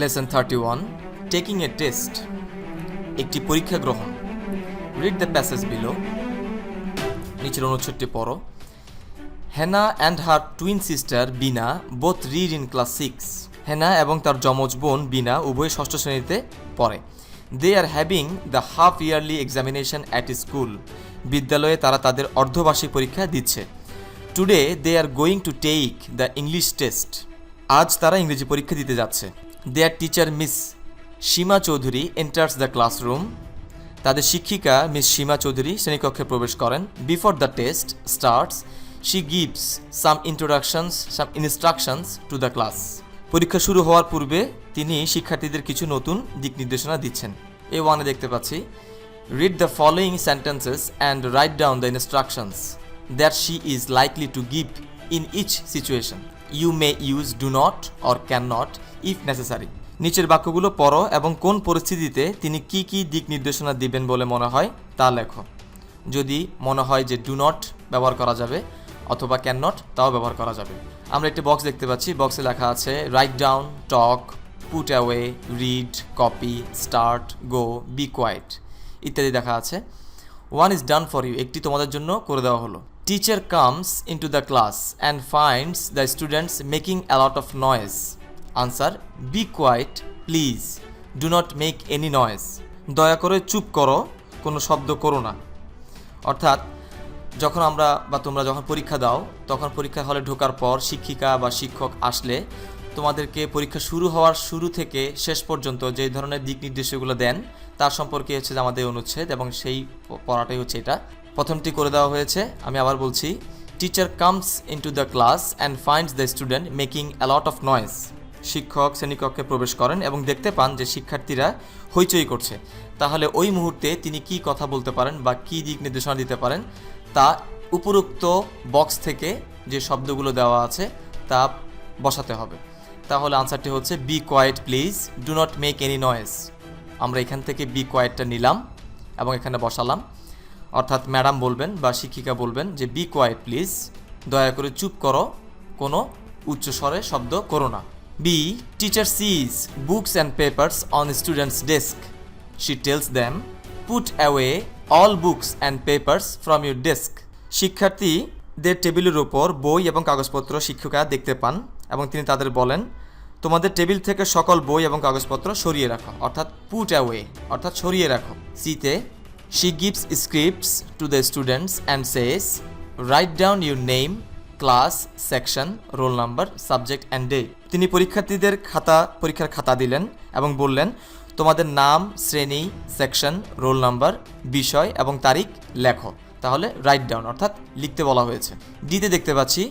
Lesson thirty one taking a test একটি পরীক্ষা গ্রহণ। রিড দ্য প্যাসেজ বিলো নিচের অনুচ্ছেদটি পড়ো। Hena and her twin sister Bina both read in class six Hena এবং তার যমজ বোন বিনা উভয় ষষ্ঠ শ্রেণীতে পড়ে। They are having the half yearly examination at school বিদ্যালয়ে তারা তাদের অর্ধবার্ষিক পরীক্ষা দিচ্ছে। Today they are going to take the English test আজ তারা ইংরেজি পরীক্ষা দিতে যাচ্ছে। Their teacher miss Seema Chowdhury enters the classroom তাদের শিক্ষিকা মিস সীমা চৌধুরী শ্রেণীকক্ষে প্রবেশ করেন। Before the test starts she gives some introductions some instructions to the class পরীক্ষা শুরু হওয়ার পূর্বে তিনি শিক্ষার্থীদের কিছু নতুন দিক নির্দেশনা দিচ্ছেন। এ ওয়ানে দেখতে পাচ্ছি read the following sentences and write down the instructions that she is likely to give in each situation you may use do not or can not if necessary নিচের বাক্যগুলো পড়ো এবং কোন পরিস্থিতিতে তিনি কি কি দিক নির্দেশনা দিবেন বলে মনে হয় তা লেখো। যদি মনে হয় যে ডু নট ব্যবহার করা যাবে অথবা ক্যান নট তাও ব্যবহার করা যাবে। আমরা একটি বক্স দেখতে পাচ্ছি। বক্সে লেখা আছে write down talk put away read copy start go be quiet ইত্যাদি দেখা আছে। One is done for you একটি তোমাদের জন্য করে দেওয়া হলো। Teacher comes into the class and finds the students making a lot of noise answer be quiet please do not make any noise দয়া করে চুপ করো, কোনো শব্দ করো না। অর্থাৎ, যখন আমরা বা তোমরা যখন পরীক্ষা দাও, তখন পরীক্ষা হলে ঢোকার পর শিক্ষিকা বা শিক্ষক আসলে তোমাদেরকে পরীক্ষা শুরু হওয়ার শুরু থেকে শেষ পর্যন্ত যে ধরনের দিক নির্দেশগুলো দেন, তার সম্পর্কে হচ্ছে আমাদের অনুচ্ছেদ এবং সেই পড়াটাই হচ্ছে এটা। প্রথমটি করে দেওয়া হয়েছে। আমি আবার বলছি teacher comes into the class and finds the student making a lot of noise শিক্ষক শ্রেণীকক্ষে প্রবেশ করেন এবং দেখতে পান যে শিক্ষার্থীরা হইচই করছে। তাহলে ওই মুহূর্তে তিনি কি কথা বলতে পারেন বা কি দিক নির্দেশনা দিতে পারেন, তা উপরোক্ত বক্স থেকে যে শব্দগুলো দেওয়া আছে, তা বসাতে হবে। তাহলে আনসারটি হচ্ছে be quiet please do not make any noise আমরা এখান থেকে বি কোয়াইটটা নিলাম এবং এখানে বসালাম। অর্থাৎ ম্যাডাম বলবেন বা শিক্ষিকা বলবেন যে বি কোয়াইট প্লিজ দয়া করে চুপ করো, কোনো উচ্চস্বরে শব্দ করো না। B teacher sees books and papers on students desk she tells them put away all books and papers from your desk শিক্ষার্থীদের টেবিলের ওপর বই এবং কাগজপত্র শিক্ষিকা দেখতে পান এবং তিনি তাদের বলেন, তোমাদের টেবিল থেকে সকল বই এবং কাগজপত্র সরিয়ে রাখো, অর্থাৎ পুট অ্যাওয়ে অর্থাৎ সরিয়ে রাখো। সিতে she gives scripts to the students and says write down your name class section roll number subject and day তিনি পরীক্ষার্থীদের খাতা, পরীক্ষার খাতা দিলেন এবং বললেন, তোমাদের নাম, শ্রেণি সেকশন রোল নাম্বার বিষয় এবং তারিখ লেখো। তাহলে রাইট ডাউন অর্থাৎ লিখতে বলা হয়েছে। ডিতে দেখতে পাচ্ছি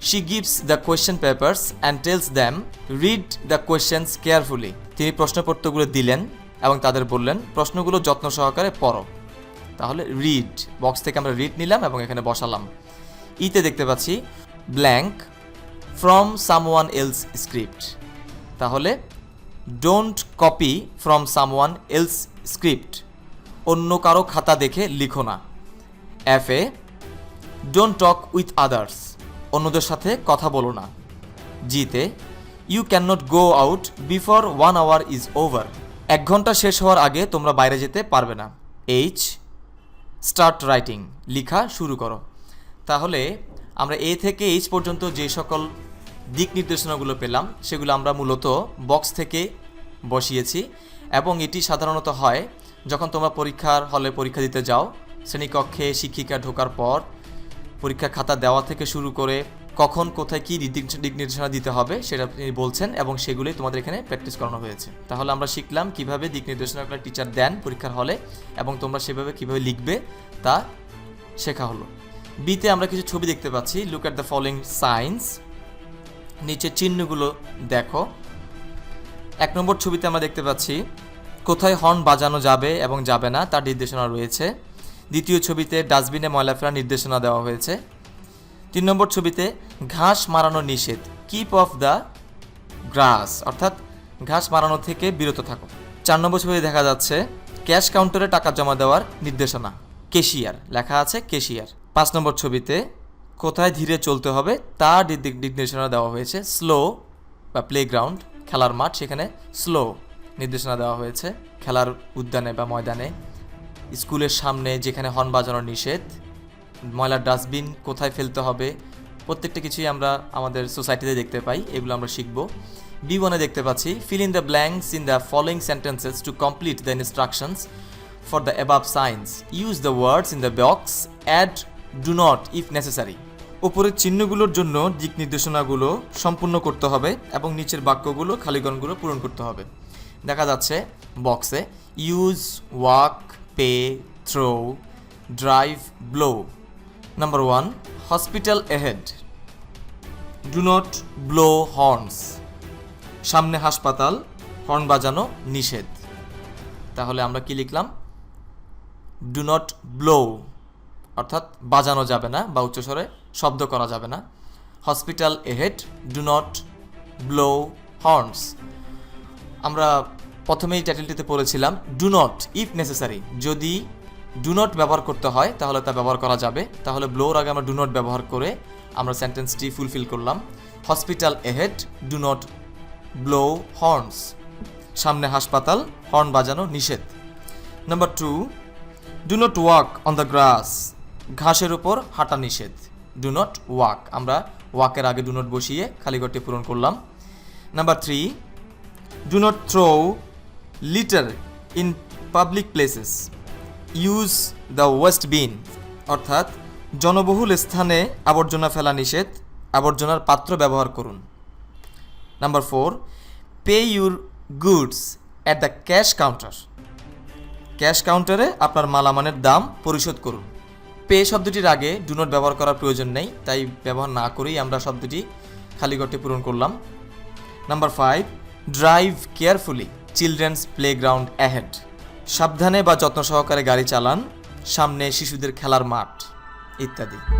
she gives the question papers and tells them read the questions carefully তিনি প্রশ্নপত্রগুলো দিলেন এবং তাদের বললেন, প্রশ্নগুলো যত্ন সহকারে পড়ো। তাহলে রিড বক্স থেকে আমরা রিড নিলাম এবং এখানে বসালাম। ইতে দেখতে পাচ্ছি blank from someone else script তাহলে don't copy from someone else script অন্য কারও খাতা দেখে লিখো না। F A don't talk with others অন্যদের সাথে কথা বলো না। জিতে you can not go out before one hour is over এক ঘণ্টা শেষ হওয়ার আগে তোমরা বাইরে যেতে পারবে না। এইচ স্টার্ট রাইটিং লেখা শুরু করো। তাহলে আমরা এ থেকে এইচ পর্যন্ত যে সকল দিক নির্দেশনাগুলো পেলাম, সেগুলো আমরা মূলত বক্স থেকে বসিয়েছি এবং এটি সাধারণত হয় যখন তোমরা পরীক্ষার হলে পরীক্ষা দিতে যাও, শ্রেণীকক্ষে শিক্ষিকা ঢোকার পর পরীক্ষা খাতা দেওয়া থেকে শুরু করে কখন, কোথায় কী দিক নির্দেশনা দিতে হবে সেটা তিনি বলছেন এবং সেগুলোই তোমাদের এখানে প্র্যাকটিস করানো হয়েছে। তাহলে আমরা শিখলাম কীভাবে দিক নির্দেশনাগুলো টিচার দেন পরীক্ষার হলে এবং তোমরা সেভাবে কীভাবে লিখবে তা শেখা হলো। বিতে আমরা কিছু ছবি দেখতে পাচ্ছি। Look at the following signs নিচে চিহ্নগুলো দেখো। এক নম্বর ছবিতে আমরা দেখতে পাচ্ছি, কোথায় হর্ন বাজানো যাবে এবং যাবে না তার নির্দেশনা রয়েছে। দ্বিতীয় ছবিতে ডাস্টবিনে ময়লা ফেলার নির্দেশনা দেওয়া হয়েছে। তিন নম্বর ছবিতে ঘাস মারানো নিষেধ। কিপ অফ দ্য গ্রাস অর্থাৎ ঘাস মারানো থেকে বিরত থাকো। চার নম্বর ছবিতে দেখা যাচ্ছে ক্যাশ কাউন্টারে টাকা জমা দেওয়ার নির্দেশনা। কেশিয়ার লেখা আছে কেশিয়ার পাঁচ নম্বর ছবিতে কোথায় ধীরে চলতে হবে তার নির্দেশনা দেওয়া হয়েছে। স্লো বা প্লেগ্রাউন্ড খেলার মাঠ, সেখানে স্লো নির্দেশনা দেওয়া হয়েছে। খেলার উদ্যানে বা ময়দানে, স্কুলের সামনে, যেখানে হর্ন বাজানো নিষেধ। ময়লার ডাস্টবিন কোথায় ফেলতে হবে, প্রত্যেকটা কিছুই আমরা আমাদের সোসাইটিতে দেখতে পাই, এগুলো আমরা শিখব। বি ওয়ানে দেখতে পাচ্ছি fill in the blanks in the following sentences to complete the instructions for the above signs use the words in the box add do not if necessary উপরের চিহ্নগুলোর জন্য দিক নির্দেশনাগুলো সম্পূর্ণ করতে হবে এবং নিচের বাক্যগুলো, খালিগণগুলো পূরণ করতে হবে। দেখা যাচ্ছে বক্সে use walk pay throw drive blow number one hospital ahead do not blow horns সামনে হাসপাতাল হর্ন বাজানো নিষেধ। তাহলে আমরা কি লিখলাম? ডু নট ব্লো অর্থাৎ বাজানো যাবে না বা উচ্চস্বরে শব্দ করা যাবে না। Hospital ahead do not blow horns আমরা প্রথমেই টাইটেলটিতে পড়েছিলাম ডু নট ইফ নেসেসারি যদি ডু নট ব্যবহার করতে হয়, তাহলে তা ব্যবহার করা যাবে। তাহলে ব্লোর আগে আমরা ডু নট ব্যবহার করে আমরা সেন্টেন্সটি ফুলফিল করলাম। Hospital ahead do not blow horns সামনে হাসপাতাল হর্ন বাজানো নিষেধ। Number two do not walk on the grass ঘাসের উপর হাঁটা নিষেধ। ডু নট ওয়াক আমরা ওয়াকের আগে ডু নট বসিয়ে খালি ঘরটি পূরণ করলাম। Number three do not throw litter in public places use the waste bin অর্থাৎ জনবহুল স্থানে আবর্জনা ফেলা নিষেধ, আবর্জনার পাত্র ব্যবহার করুন। Number four pay your goods at the cash counter cash কাউন্টারে আপনার মালামানের দাম পরিশোধ করুন। পে শব্দটির আগে ডু নট ব্যবহার করার প্রয়োজন নেই, তাই ব্যবহার না করেই আমরা শব্দটি খালি ঘরটি পূরণ করলাম। Number five drive carefully children's playground ahead সাবধানে বা যত্ন সহকারে গাড়ি চালান সামনে শিশুদের খেলার মাঠ ইত্যাদি।